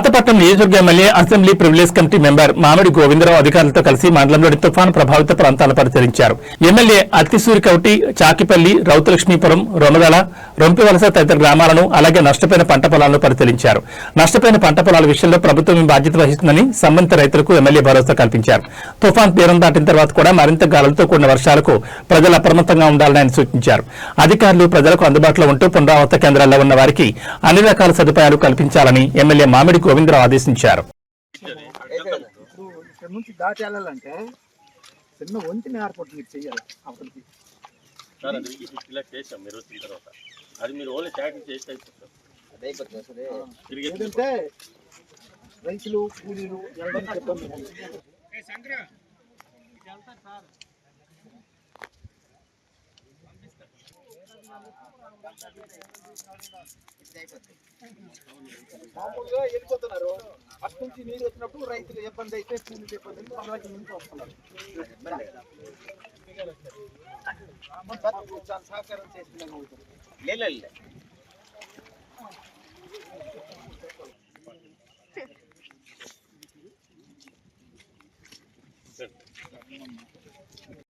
పాతపట్నం నియోజకవర్గ MLA assembly privilege committee member Mamidi Govindarao అధికారులతో కలిసి మండలంలోని తుఫాను ప్రభావిత ప్రాంతాలను పరిశీలించారు. ఎమ్మెల్యే అత్తిసూరి కౌటి చాకిపల్లి రౌతలక్ష్మీపురం రొమదల రొంపివలస తదితర గ్రామాలను అలాగే నష్టపోయిన పంట పొలాలను పరిశీలించారు. నష్టపోయిన పంట పొలాల విషయంలో ప్రభుత్వం బాధ్యత వహిస్తుందని సంబంధిత రైతులకు ఎమ్మెల్యే భరోసా కల్పించారు. తుఫాన్ తీరం దాటిన తర్వాత కూడా మరింత గాలులతో కూడిన వర్షాలకు ప్రజలు అప్రమత్తంగా ఉండాలని ఆయన సూచించారు. అధికారులు ప్రజలకు అందుబాటులో ఉంటూ పునరావృత కేంద్రాల్లో ఉన్న వారికి అన్ని రకాల సదుపాయాలు కల్పించాలని ఎమ్మెల్యే మామిడి గోవిందరావు ఆదేశించారు. ఇప్పుడు ఇక్కడ నుంచి దాటి వెళ్ళాలంటే చిన్న వంతెన ఏర్పాటు మీరు చెయ్యాలి అవతలకి సార్ అది ఇలా చేసాం మీరు వచ్చిన తర్వాత అది మీరు ఓన్లీ ట్యాక్స్ చేసి అయిపోతుంది తిరిగి ఏంటంటే రైతులు కూలీలు వెళ్ళడానికి ఇబ్బంది మామూలుగా వెళ్ళిపోతున్నారు. అటు నుంచి నీరు వచ్చినప్పుడు రైతులు ఇబ్బంది అయితే కూలీలు ఇబ్బంది అలాగే ముందుకు వస్తున్నారు. సహకారం చేస్తున్నాము